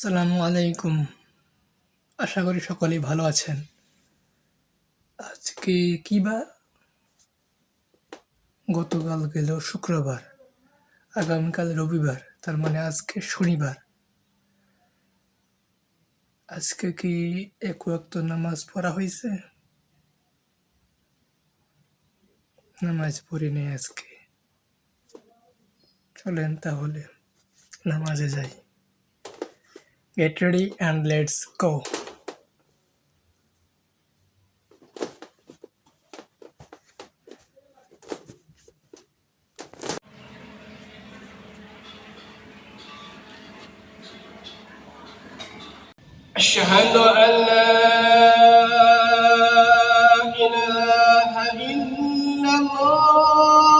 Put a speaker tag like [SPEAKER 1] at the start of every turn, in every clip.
[SPEAKER 1] আসসালামু আলাইকুম। আশা করি সকলেই ভালো আছেন। আজকে কি বার গতকাল গেল শুক্রবার, আগামীকাল রবিবার, তার মানে আজকে শনিবার। আজকে কি এক ওয়াক্ত নামাজ পড়া হয়েছে? নামাজ পড়ি নেই আজকে। চলেন তাহলে, নামাজে যাই। Get ready and let's go.
[SPEAKER 2] أشهد أن لا إله إلا الله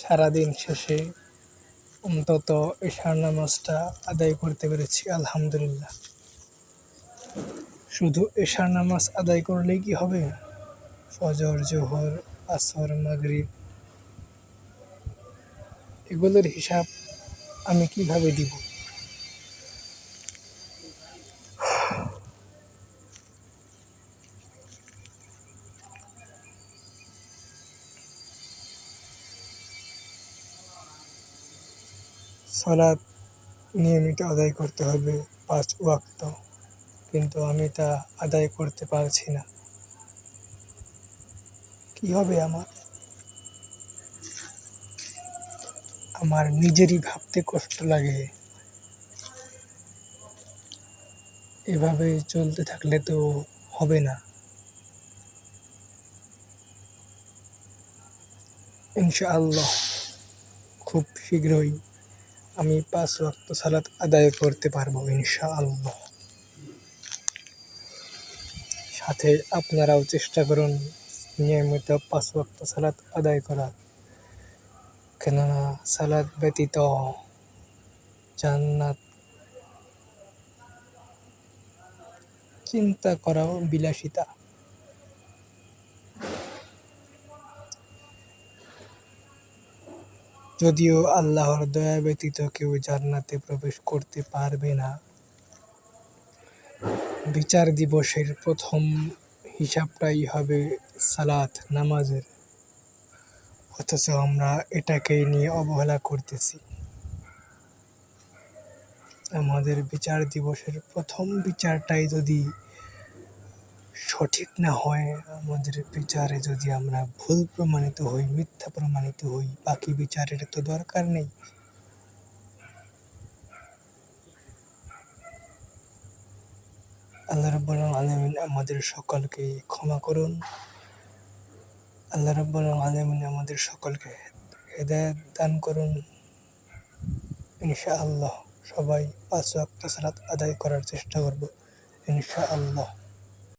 [SPEAKER 1] সারাদিন শেষে অন্তত এশার নামাজটা আদায় করতে পেরেছি, আলহামদুলিল্লাহ। শুধু এশার নামাজ আদায় করলেই কি হবে? ফজর, জোহর, আসর, মাগরিব, এগুলোর হিসাব আমি কীভাবে দিব? সালাদ নিয়মিত আদায় করতে হবে পাঁচ ওয়াক্ত। কিন্তু আমি তা আদায় করতে পারছি না। কি হবে আমার? আমার নিজেরই ভাবতে কষ্ট লাগে। এভাবে চলতে থাকলে তো হবে না। ইনশাআল্লাহ, খুব শীঘ্রই আমি পাঁচ ওয়াক্ত সালাত আদায় করতে পারব ইনশাআল্লাহ। সাথে আপনারাও চেষ্টা করুন নিয়মিত পাঁচ ওয়াক্ত সালাত আদায় করার কেননা সালাদ ব্যতীত জান্নাত চিন্তা করাও বিলাসিতা। যদিও আল্লাহর দয়া ব্যতীত কেউ জান্নাতে প্রবেশ করতে পারবে না। বিচার দিবসের প্রথম হিসাবটাই হবে সালাত, নামাজের। অথচ আমরা এটাকে নিয়ে অবহেলা করতেছি। আমাদের বিচার দিবসের প্রথম বিচারটাই যদি সঠিক না হয়, আমাদের বিচারে যদি আমরা ভুল প্রমাণিত হই, মিথ্যা প্রমাণিত হই, বাকি বিচারের তো দরকার নেই। আল্লাহ রব্বুল আলমিন আমাদের সকলকে ক্ষমা করুন। আল্লাহ রব্বুল আলমিন আমাদের সকলকে হেদায়ত দান করুন। ইনশাআল্লাহ সবাই পাঁচ ওয়াক্ত সালাত আদায় করার চেষ্টা করব। ইনশাআল্লাহ।